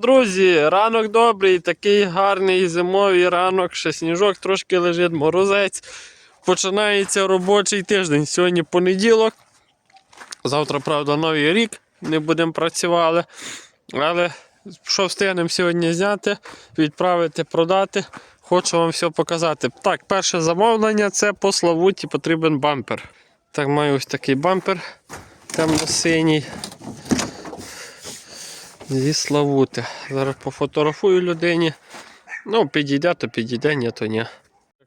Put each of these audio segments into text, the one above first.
Друзі, ранок добрий, такий гарний зимовий ранок, ще сніжок трошки лежить, морозець. Починається робочий тиждень. Сьогодні понеділок. Завтра, правда, новий рік. Не будемо працювати. Але що встигнемо сьогодні зняти, відправити, продати. Хочу вам все показати. Так, перше замовлення це по Славуті потрібен бампер. Так, маю ось такий бампер темно-синій. Зі Славути. Зараз пофотографую людині. Ну, підійде, то підійде, ні, то ні.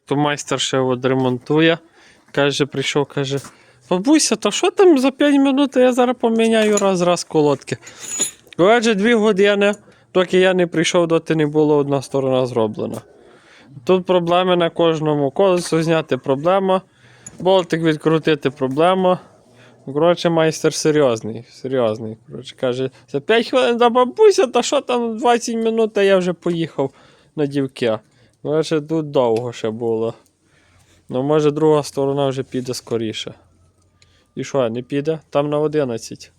То майстер ще от ремонтує. Каже, прийшов, каже: бабуся, то що там за 5 минут я зараз поміняю раз-раз колодки. Отже, 2 години, доки я не прийшов, доти не було одна сторона зроблена. Тут проблеми на кожному колесу зняти проблема. Болтик відкрутити проблема. Коротше, майстер серйозний. серйозний. Коротше, каже, за 5 хвилин до бабуся, та що там 20 минут, та я вже поїхав на дівки. Коротше, тут довго ще було. Ну, може, друга сторона вже піде скоріше. І що, не піде? Там на 11.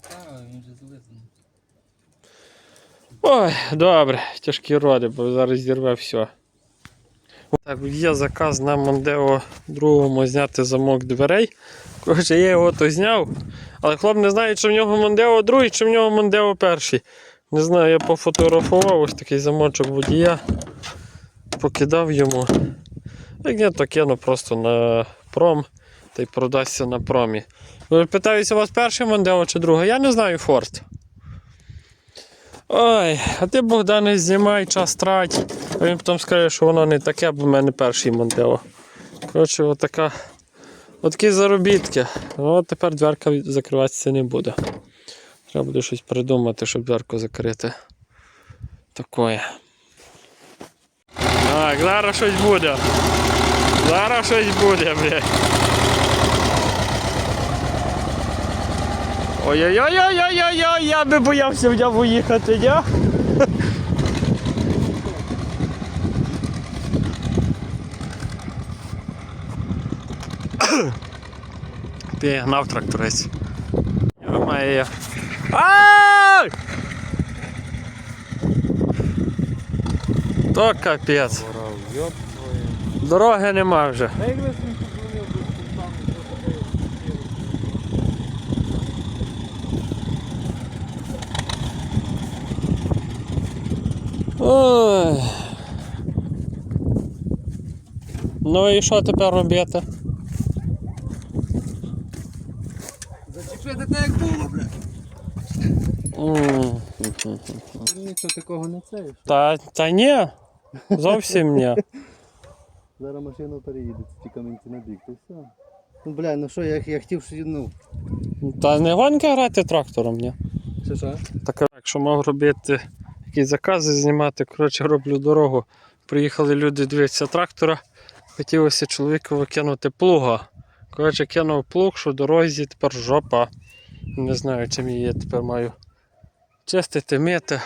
Так, він вже зализаний. Ой, добре, тяжкі роди, бо зараз зірве все. Так, є заказ на Мондео другому зняти замок дверей. Коротше, я його то зняв, але хлоп не знає, чи в нього Мондео другий, чи в нього Мондео перший. Не знаю, я пофотографував ось такий замочок водія. Покидав йому. Як ні, то кину просто на пром та й продасться на промі. Питаюся, у вас перший Мондео чи другий? Я не знаю Форд. Ой, а ти Богдане знімай, час трать. А він потім скаже, що воно не таке, бо в мене перший Мондео. Коротше, отака. Отакі заробітки. От тепер дверка закриватися не буде. Треба буде щось придумати, щоб дверку закрити. Такое. Так, зараз щось буде. Зараз щось буде, блядь. Ой-ой-ой-ой-ой-ой, я би боявся в нього їхати, я. Пігнав тракторець. Йо-моє. Ай! То капець. Дороги нема вже. Та як ви з ним подзвонив, то там Ой. Ну і що тепер робити? Зачепити так, як було, блядь. М. Нічого такого не це. Та, та ні. Зовсім ні. Зараз машина переїде, ці камінці на бік, то все. Ну, бля, ну що, я, я хотів, що, ну, Та не гонка грати трактором, ні. що що? Так, якщо мав робити якісь закази, знімати, коротше, роблю дорогу. Приїхали люди дивитися трактора. Хотілося чоловіку викинути плуга. Коротше, кинув плуг, що дорозі тепер жопа. Не знаю, чим її тепер маю чистити, мити.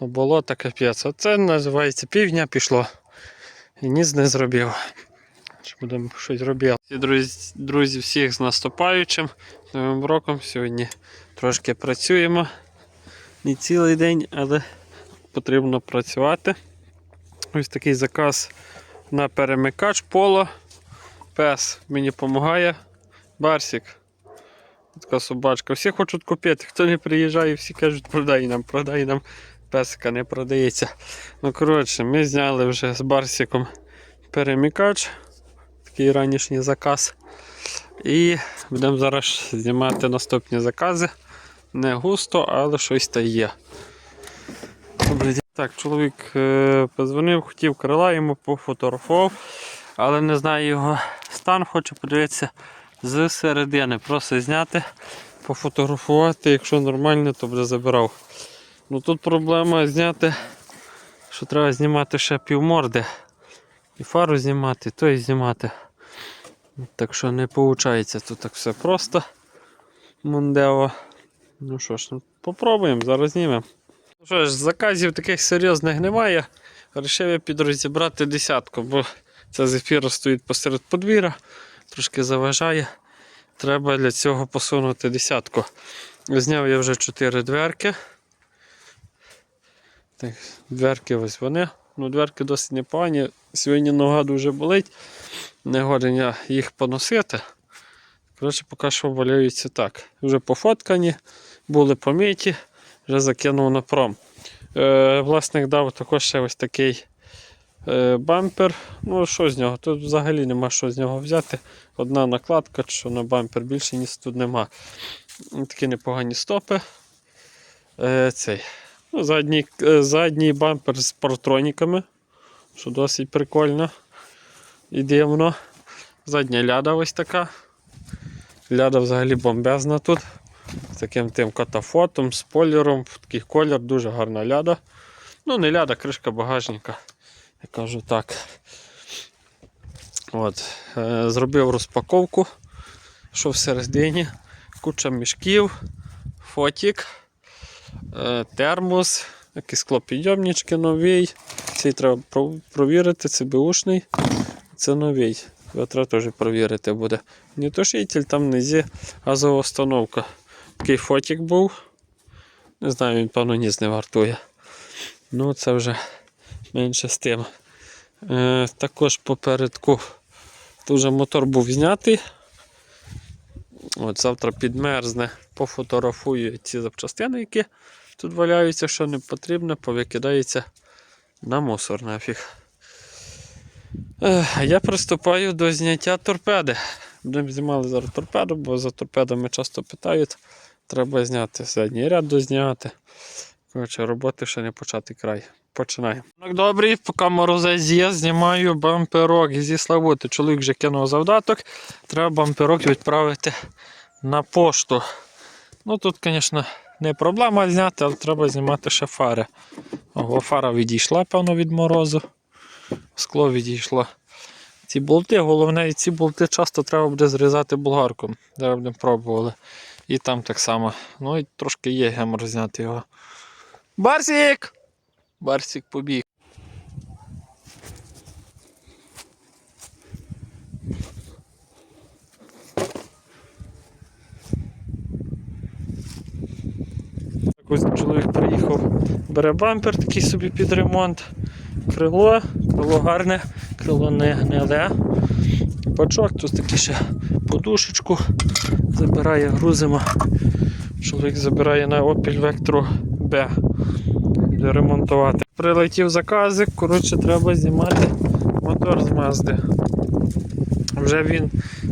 Ну, болото капець. Оце називається півдня пішло. І ніц не зробив. Будемо щось робити. Друзі, друзі, всіх з наступаючим. Новим роком сьогодні трошки працюємо. Не цілий день, але потрібно працювати. Ось такий заказ на перемикач поло. Пес мені допомагає. Барсик. Така собачка. Всі хочуть купити. Хто не приїжджає, всі кажуть, продай нам, продай нам. Песика не продається. Ну, коротше, ми зняли вже з Барсиком перемикач. Такий ранішній заказ. І будемо зараз знімати наступні закази. Не густо, але щось та є. Так, чоловік е, позвонив, хотів крила, йому пофотографував, але не знаю його стан, хочу подивитися з середини. Просто зняти, пофотографувати, якщо нормально, то буде забирав. Ну тут проблема зняти, що треба знімати ще півморди. І фару знімати, то і знімати. Так що не виходить тут так все просто. Мондео. Ну що ж, ну, попробуємо, зараз знімемо. Ну що ж, заказів таких серйозних немає. Рішив я підрозібрати десятку, бо ця зефіра стоїть посеред подвір'я, трошки заважає. Треба для цього посунути десятку. Зняв я вже 4 дверки. Так, дверки ось вони. Ну, дверки досить непогані. Сьогодні нога дуже болить. Не годен я їх поносити. Коротше, поки що валяються так. Вже пофоткані, були помиті, вже закинув на пром. Е, власник дав також ще ось такий е, бампер. Ну, що з нього? Тут взагалі нема що з нього взяти. Одна накладка, що на бампер більше ніж тут нема. Такі непогані стопи. Е, цей. Ну, задній, е, задній бампер з партроніками, що досить прикольно і дивно. Задня ляда ось така. Ляда взагалі бомбезна тут. Таким тим катафотом, спойлером. Такий колір, дуже гарна ляда. Ну, не ляда, кришка багажника. Я кажу так. От. Е, зробив розпаковку. Що всередині? Куча мішків, фотік, е, термос, якісь склопідйомнички новий. Цей треба провірити, це беушний. Це новий. Треба теж провірити буде. Не тушитель, там внизі газова установка. Такий фотік був. Не знаю, він, певно, ніс не вартує. Ну, це вже менше з тим. Е, також попередку тут мотор був знятий. От завтра підмерзне, пофотографую ці запчастини, які тут валяються, що не потрібно, повикидається на мусор нафіг. Ех, я приступаю до зняття торпеди. Будемо знімали зараз торпеду, бо за торпедами часто питають. Треба зняти задній ряд дозняти. Коротше, роботи ще не початий край. Починаємо. Добрий, поки морозець є, знімаю бамперок зі Славути. Чоловік вже кинув завдаток. Треба бамперок відправити на пошту. Ну тут, звісно, не проблема зняти, але треба знімати ще фари. Ого, фара відійшла, певно, від морозу. Скло відійшло. Ці болти, головне, і ці болти часто треба буде зрізати болгарком. Зараз будемо пробували. І там так само. Ну і трошки є гемор зняти його. Барсік! Барсік побіг. Ось чоловік приїхав, бере бампер такий собі під ремонт. Крило, крило гарне, крило не гниле. Бачок, тут такий ще подушечку забирає, грузимо. Чоловік забирає на Opel Vectra B. Буде ремонтувати. Прилетів заказик, коротше, треба знімати мотор з Мазди. Вже він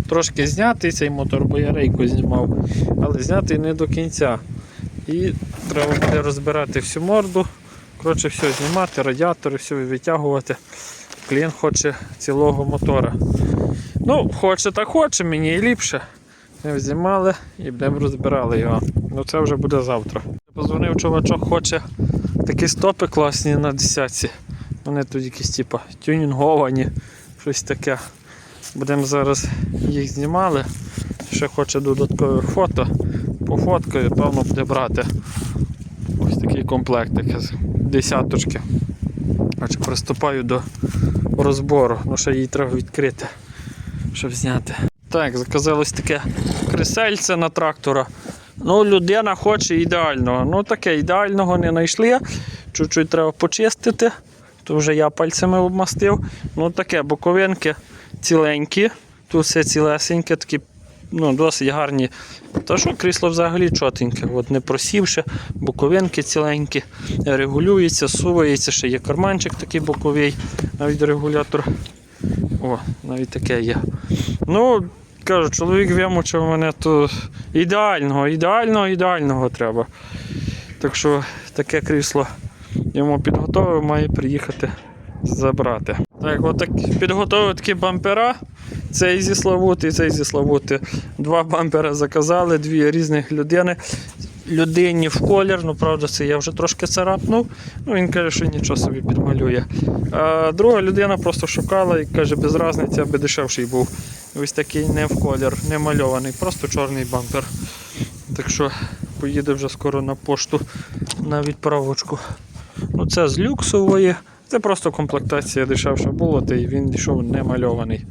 трошки знятий цей мотор, бо я рейку знімав, але знятий не до кінця. І треба буде розбирати всю морду. Коротше, все знімати, радіатори, все витягувати. Клієнт хоче цілого мотора. Ну, хоче так хоче, мені і ліпше. Ми знімали і будемо розбирали його. Ну це вже буде завтра. Позвонив чувачок, хоче такі стопи класні на десятці. Вони тут якісь типу, тюнінговані, щось таке. Будемо зараз їх знімали. Ще хоче додаткове фото. Пофоткаю, певно буде брати ось такий комплектик з десяточки. Отже, приступаю до розбору. Ну ще її треба відкрити, щоб зняти. Так, заказалось таке кресельце на трактора. Ну, людина хоче ідеального. Ну таке ідеального не знайшли. Чуть-чуть треба почистити. То вже я пальцями обмастив. Ну таке, боковинки ціленькі. Тут все цілесеньке, такі ну, досить гарні. Та що крісло взагалі чотеньке, от не просівши, боковинки ціленькі, регулюється, сувається, ще є карманчик такий боковий, навіть регулятор. О, навіть таке є. Ну, кажу, чоловік вимучив мене то ідеального, ідеального, ідеального треба. Так що таке крісло йому підготовив, має приїхати забрати. Так, от так підготовив такі бампера. Цей зі Славути і цей зі Славути. Два бампера заказали, дві різних людини. Людині в колір, ну правда, це я вже трошки царапнув. Ну він каже, що нічого собі підмалює. А друга людина просто шукала і каже, без різниці, аби дешевший був. Ось такий не в колір, не мальований, просто чорний бампер. Так що поїде вже скоро на пошту на відправочку. Ну це з люксової. Це просто комплектація дешевша була, та й він йшов не мальований.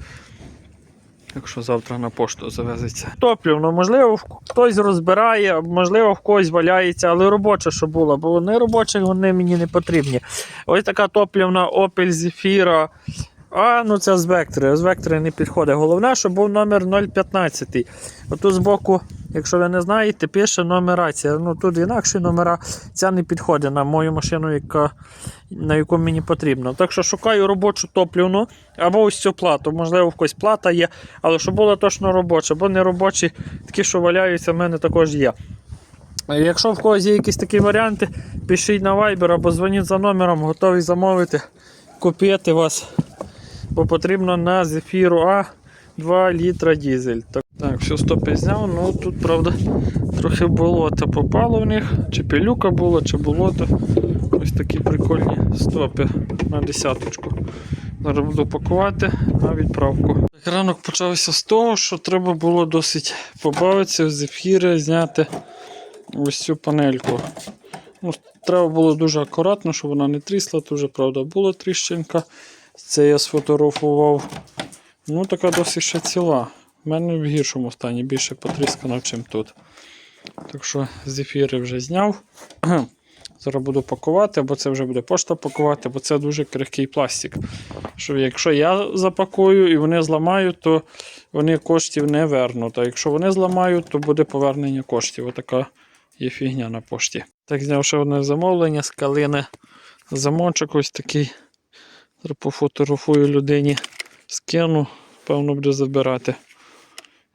Так що завтра на пошту завезеться. Топлівно, можливо, хтось розбирає, можливо, в когось валяється, але робоча, що була, бо вони робочі, вони мені не потрібні. Ось така топлівна Opel Zafira. А, ну це з Vectra. З Vectra не підходить. Головне, щоб був номер 015. Отут збоку, якщо ви не знаєте, пише нумерація. Ну тут інакші номера. Ця не підходить на мою машину, яка, на яку мені потрібно. Так що шукаю робочу топлівну або ось цю плату. Можливо, в когось плата є, але щоб була точно робоча, бо не робочі, такі, що валяються, в мене також є. Якщо в когось є якісь такі варіанти, пишіть на Viber або дзвоніть за номером, готові замовити, купити вас. Бо потрібно на зефіру А 2 літра дізель. Так, так все стопи зняв, ну тут, правда, трохи болото попало в них, чи пилюка була, чи болото. Ось такі прикольні стопи на десяточку. Зараз буду пакувати на відправку. Так, ранок почався з того, що треба було досить побавитися з ефіри, зняти ось цю панельку. Ну, треба було дуже акуратно, щоб вона не трісла. Тут вже, правда, була тріщинка. Це я сфотографував. Ну, така досить ще ціла. У мене в гіршому стані більше потріскано, ніж тут. Так що з ефіри вже зняв. Зараз буду пакувати, бо це вже буде пошта пакувати, бо це дуже крихкий пластик. Що якщо я запакую і вони зламають, то вони коштів не вернуть. А якщо вони зламають, то буде повернення коштів. Отака є фігня на пошті. Так, зняв ще одне замовлення з калини. Замочок ось такий. Зараз пофотографую людині, скину, певно, буде забирати.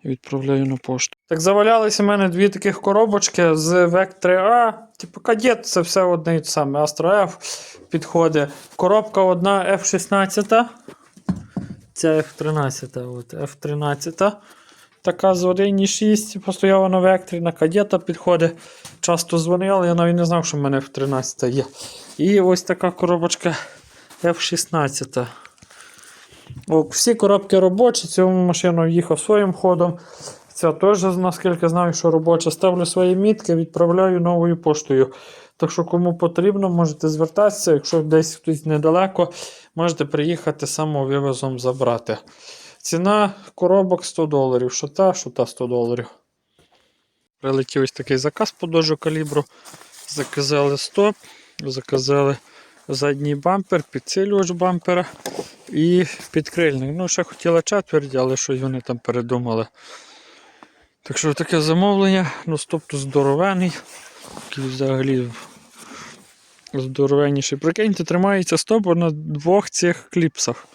І відправляю на пошту. Так, завалялися в мене дві таких коробочки з VEC 3A. Типу кадет, це все одне і те саме. Astro F підходить. Коробка одна F16. Ця F13. От, F13. Така з 1.6 постояла на векторі, на кадета підходить. Часто дзвонили, я навіть не знав, що в мене F13 є. І ось така коробочка F16. О, всі коробки робочі, цю машину їхав своїм ходом. Ця теж, наскільки знаю, що робоча. Ставлю свої мітки, відправляю новою поштою. Так що, кому потрібно, можете звертатися. Якщо десь хтось недалеко, можете приїхати самовивозом забрати. Ціна коробок 100 доларів. Що та, що та 100 доларів. Прилетів ось такий заказ по дожу калібру. Заказали 100, заказали задній бампер, підсилювач бампера і підкрильник. Ну, ще хотіла четверть, але щось вони там передумали. Так що таке замовлення, ну тобто здоровений. Такий взагалі здоровенніший. Прикиньте, тримається стопор на двох цих кліпсах.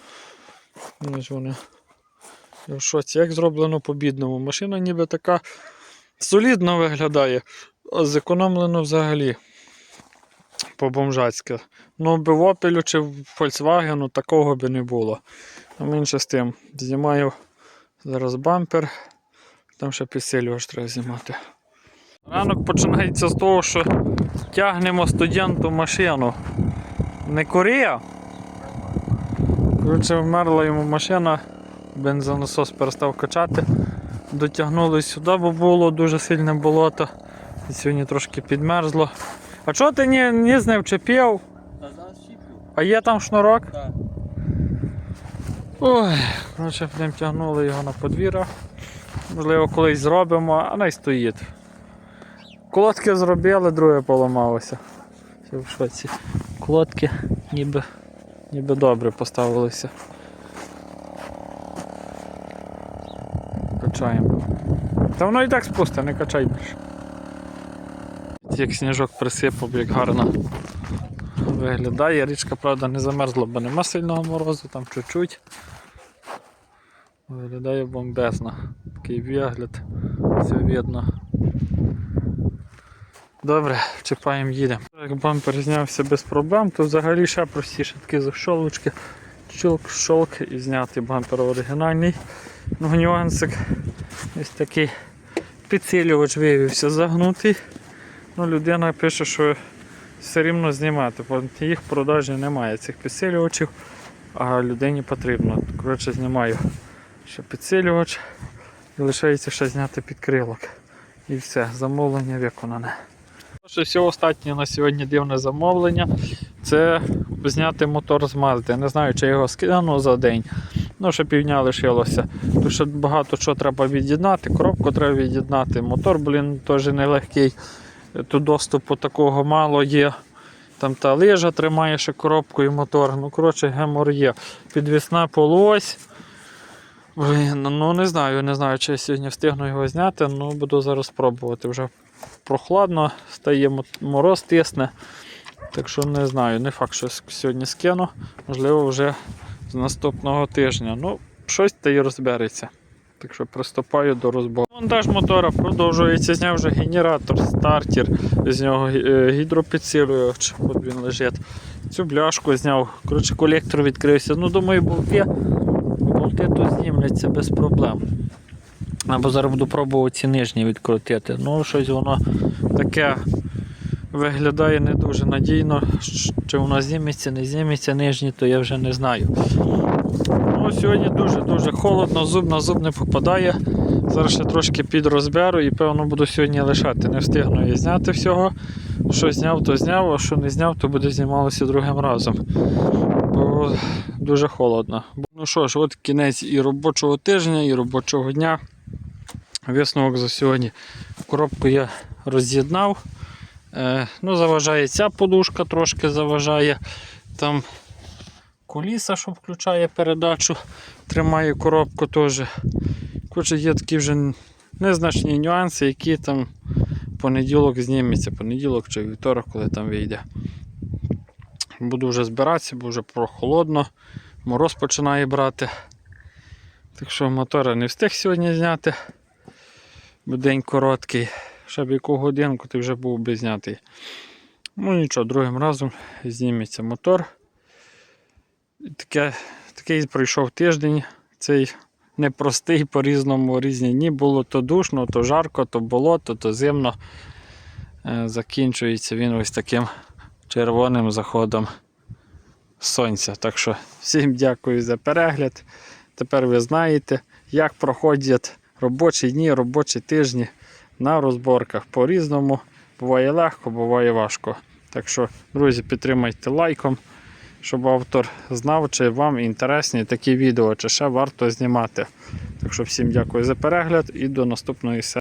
Ось вони. Я в шоці, як зроблено по-бідному. Машина ніби така солідно виглядає, а зекономлено взагалі по-бомжацьки. Ну, би в Opel чи в Volkswagen такого би не було. Менше з тим. Знімаю зараз бампер, там ще підсилювач треба знімати. Ранок починається з того, що тягнемо студенту машину. Не Корея. Коротше, вмерла йому машина, бензонасос перестав качати. Дотягнули сюди, бо було дуже сильне болото. І сьогодні трошки підмерзло. А чого ти не, не з ним чепів? А є там шнурок? Так. Ой, коротше, будемо тягнули його на подвір'я. Можливо, колись зробимо, а не стоїть. Колодки зробили, друге поламалося. Все в шоці. Колодки ніби, ніби добре поставилися. Качаємо. Та воно і так спусте, не качай більше. Як сніжок присипав, як гарно виглядає. Річка, правда, не замерзла, бо нема сильного морозу, там чуть-чуть. Виглядає бомбезно. Такий вигляд, все видно. Добре, чіпаємо, їдемо. Як бампер знявся без проблем, то взагалі ще простіше такі защолочки. Щолк, щолк і зняти бампер оригінальний. Ну, нюансик ось такий підсилювач виявився загнутий. Ну, людина пише, що все рівно знімати, бо їх продажі немає цих підсилювачів, а людині потрібно. Коротше, знімаю ще підсилювач і лишається ще зняти підкрилок. І все, замовлення виконане. Що все останнє на сьогодні дивне замовлення це зняти мотор з Мазди. Не знаю, чи його скину за день. Ну, ще півдня лишилося. Тут ще багато чого треба від'єднати, коробку треба від'єднати, мотор, блін, теж нелегкий. Тут доступу такого мало є. Там та лижа тримає ще коробку і мотор. Ну, коротше, гемор є. Підвісна полуось. Блін, ну не знаю, не знаю, чи я сьогодні встигну його зняти, ну буду зараз пробувати. Вже прохладно, стає мороз тисне. Так що не знаю, не факт, що сьогодні скину. Можливо, вже з наступного тижня. Ну, щось та й розбереться. Так що приступаю до розбору. Монтаж мотора продовжується. Зняв вже генератор, стартер, з нього е, гідропідсилювач, от він лежить. Цю бляшку зняв. Коротше, колектор відкрився. Ну, думаю, болти, болти то знімляться без проблем. Або зараз буду пробувати ці нижні відкрутити. Ну, щось воно таке виглядає не дуже надійно. Чи воно зніметься, не зніметься нижні, то я вже не знаю. Ну, сьогодні дуже-дуже холодно, зуб на зуб не попадає. Зараз ще трошки підрозберу і певно буду сьогодні лишати. Не встигну я зняти всього. Що зняв, то зняв, а що не зняв, то буде знімалося другим разом. Бо дуже холодно. Ну що ж, от кінець і робочого тижня, і робочого дня. Висновок за сьогодні. Коробку я роз'єднав. Е, ну, заважає ця подушка, трошки заважає. Там куліса, що включає передачу, тримає коробку теж. Коротше, є такі вже незначні нюанси, які там понеділок зніметься, понеділок чи вівторок, коли там вийде. Буду вже збиратися, бо вже прохолодно, мороз починає брати. Так що мотора не встиг сьогодні зняти. Бо день короткий. Ще б яку годинку ти вже був би знятий. Ну нічого, другим разом зніметься мотор. І Таке, такий пройшов тиждень. Цей непростий по-різному різні дні. Було то душно, то жарко, то болото, то зимно. Е, Закінчується він ось таким червоним заходом сонця. Так що всім дякую за перегляд. Тепер ви знаєте, як проходять робочі дні, робочі тижні на розборках. По-різному. Буває легко, буває важко. Так що, друзі, підтримайте лайком, щоб автор знав, чи вам інтересні такі відео, чи ще варто знімати. Так що всім дякую за перегляд і до наступної серії.